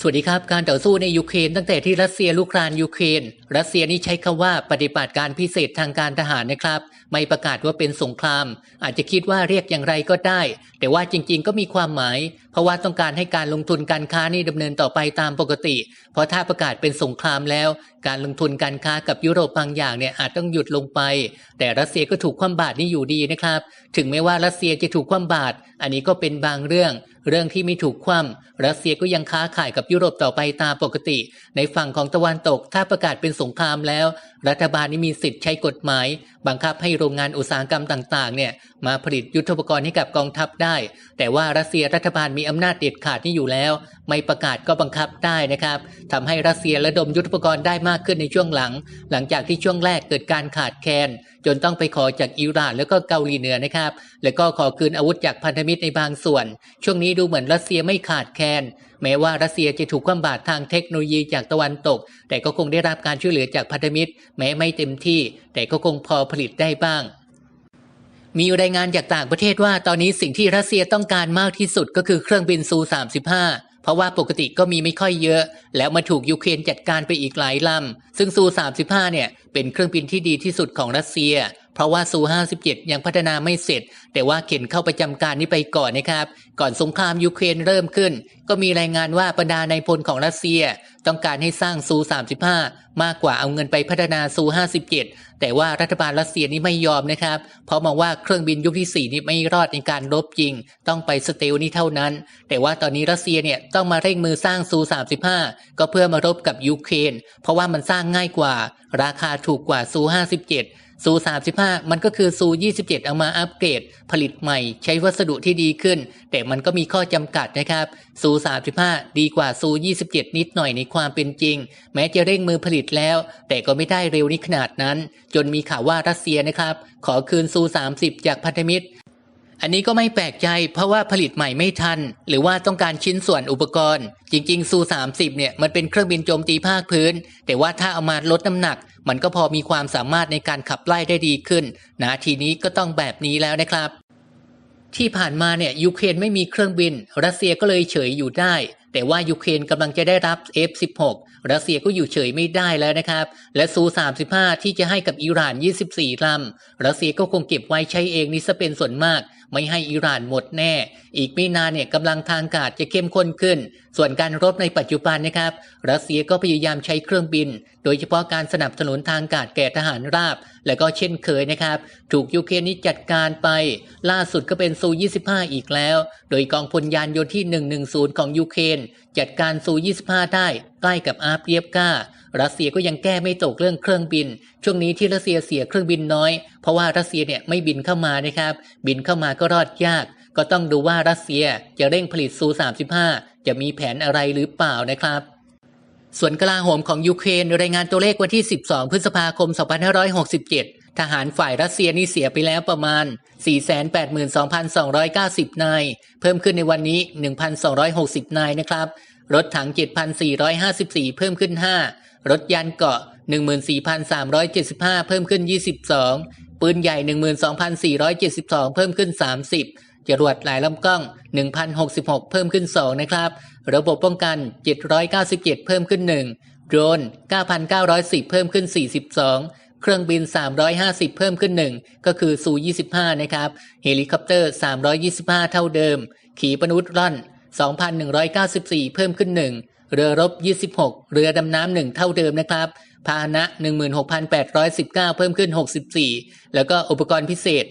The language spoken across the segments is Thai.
สวัสดีครับ การต่อสู้ในยูเครนตั้งแต่ที่รัสเซียลุกรานยูเครน รัสเซียนี่ใช้คำว่าปฏิบัติการพิเศษทางการทหารนะครับ ไม่ประกาศว่าเป็นสงคราม อาจจะคิดว่าเรียกอย่างไรก็ได้ แต่ว่าจริงๆ ก็มีความหมาย เพราะว่าต้องการให้การลงทุนการค้านี่ดำเนินต่อไปตามปกติ เพราะถ้าประกาศเป็นสงครามแล้ว การลงทุนการค้ากับยุโรปบางอย่างเนี่ยอาจต้องหยุดลงไป แต่รัสเซียก็ถูกคว่ำบาตรนี่อยู่ดีนะครับ ถึงแม้ว่ารัสเซียจะถูกคว่ำบาตรอันนี้ก็เป็นบางเรื่อง เรื่องที่ไม่ถูกคว่ำรัสเซียก็ยังค้าขายกับยุโรปต่อไปตามปกติ ในฝั่งของตะวันตกถ้าประกาศเป็นสงครามแล้ว รัฐบาลนี่มีสิทธิ์ใช้กฎหมาย บังคับให้โรงงานอุตสาหกรรมต่างๆ เนี่ย มาผลิตยุทโธปกรณ์ให้กับกองทัพได้ แต่ว่ารัสเซียรัฐบาลมีอำนาจเด็ดขาดนี่อยู่แล้ว ไม่ประกาศก็บังคับได้นะครับทำให้รัสเซียระดมยุทโธปกรณ์ได้มากขึ้นในช่วงหลัง หลังจากที่ช่วงแรกเกิดการขาดแคลน จนต้องไปขอจากอิหร่านแล้วก็เกาหลีเหนือนะครับ แล้วก็ขอคืนอาวุธจากพันธมิตรในบางส่วน ช่วงนี้ดูเหมือนรัสเซียไม่ขาดแคลนแม้ว่ารัสเซียจะถูกคว่ำบาตรทางเทคโนโลยีจากตะวันตก แต่ก็คงได้รับการช่วยเหลือจากพันธมิตร แม้ไม่เต็มที่ แต่ก็คงพอผลิตได้บ้าง มีรายงานจากต่างประเทศว่าตอนนี้สิ่งที่รัสเซียต้องการมากที่สุดก็คือเครื่องบินซู 35 ราะว่าปกติก็มีไม่ค่อยเยอะ แล้วมาถูกยูเครนจัดการไปอีกหลายลำซึ่งซู35เนี่ยเป็นเครื่องบินที่ดีที่สุดของรัสเซีย เพราะว่าซู57 ยังพัฒนาไม่เสร็จ แต่ว่าเข็นเข้าประจำการนี้ไปก่อนนะครับ ก่อนสงครามยูเครนเริ่มขึ้น ก็มีรายงานว่าบรรดาในพลของรัสเซีย ต้องการให้สร้างซู35 มากกว่าเอาเงินไปพัฒนาซู57 แต่ว่ารัฐบาลรัสเซียนี่ไม่ยอมนะครับ เพราะมองว่าเครื่องบินยุคที่ 4 นี่ไม่รอดในการรบจริง ต้องไปสเตลนี่เท่านั้น แต่ว่าตอนนี้รัสเซียเนี่ยต้องมาเร่งมือสร้างซู35 ก็เพื่อมารบกับยูเครน เพราะว่ามันสร้างง่ายกว่า ราคาถูกกว่าซู57 ซู35 มันก็คือซู27 เอามาอัปเกรด ผลิตใหม่ ใช้วัสดุที่ดีขึ้น แต่มันก็มีข้อจำกัดนะครับซู35 ดีกว่าซู27 นิดหน่อยในความเป็นจริง แม้จะเร่งมือผลิตแล้ว แต่ก็ไม่ได้เร็วนี้ขนาดนั้น จนมีข่าวว่ารัสเซียนะครับ ขอคืนซู30 จากพันธมิตร อันนี้ก็ไม่แปลกใจเพราะว่าผลิตใหม่ไม่ทัน หรือว่าต้องการชิ้นส่วนอุปกรณ์ จริงๆซู30เนี่ยมันเป็นเครื่องบินโจมตีภาคพื้น แต่ว่าถ้าเอามาลดน้ำหนัก มันก็พอมีความสามารถในการขับไล่ได้ดีขึ้นนะทีนี้ก็ต้องแบบนี้แล้วนะครับ ที่ผ่านมาเนี่ยยูเครนไม่มีเครื่องบิน รัสเซียก็เลยเฉยอยู่ได้แต่ว่ายูเครนกำลังจะได้รับ F16 รัสเซียก็อยู่เฉยไม่ได้แล้วนะครับ และซู 35 ที่จะให้กับอิหร่าน 24 ลำ รัสเซียก็คงเก็บไว้ใช้เองนี่ซะเป็นส่วนมาก ไม่ให้อิหร่านหมดแน่ อีกไม่นานเนี่ยกำลังทางอากาศจะเข้มข้นขึ้น ส่วนการรบในปัจจุบันนะครับ รัสเซียก็พยายามใช้เครื่องบิน โดยเฉพาะการสนับสนุนทางอากาศแก่ทหารราบ และก็เช่นเคยนะครับ ถูกยูเครนนี้จัดการไป ล่าสุดก็เป็นซู 25 อีกแล้ว โดยกองพลยานยนต์ที่ 110 ของยูเครนจัดการซู 25 ได้ใกล้กับอาร์เปียบการัสเซียก็ยังแก้ไม่ตกเรื่องเครื่องบิน ช่วงนี้ที่รัสเซียเสียเครื่องบินน้อย เพราะว่ารัสเซียเนี่ยไม่บินเข้ามานะครับ บินเข้ามาก็รอดยาก ก็ต้องดูว่ารัสเซียจะเร่งผลิตซู 35 จะมีแผนอะไรหรือเปล่านะครับส่วนกลาโหมของยูเครนรายงานตัวเลขวันที่ 12 พฤษภาคม 2567 ทหารฝ่ายรัสเซียนี่เสียไปแล้วประมาณ 482,290 นาย เพิ่มขึ้นในวันนี้ 1,260 นายนะครับ รถถัง 7,454 เพิ่มขึ้น 5 รถยานเกาะ 14,375 เพิ่มขึ้น 22 ปืนใหญ่ 12,472 เพิ่มขึ้น 30 จรวดหลายลำกล้อง 1,066 เพิ่มขึ้น 2 นะครับ ระบบป้องกัน 797 เพิ่มขึ้น 1 โดรน 9,910 เพิ่มขึ้น 42 เครื่องบิน 350 เพิ่มขึ้น1ก็คือซู25 นะครับ เฮลิคอปเตอร์ 325 เท่าเดิม ขีปนาวุธร่อน 2,194 เพิ่มขึ้น1เรือรบ 26 เรือดำน้ำ1เท่าเดิมนะครับพาหนะ 16,819 เพิ่มขึ้น 64 แล้วก็อุปกรณ์พิเศษ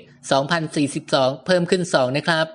2,042 เพิ่มขึ้น 2 นะครับ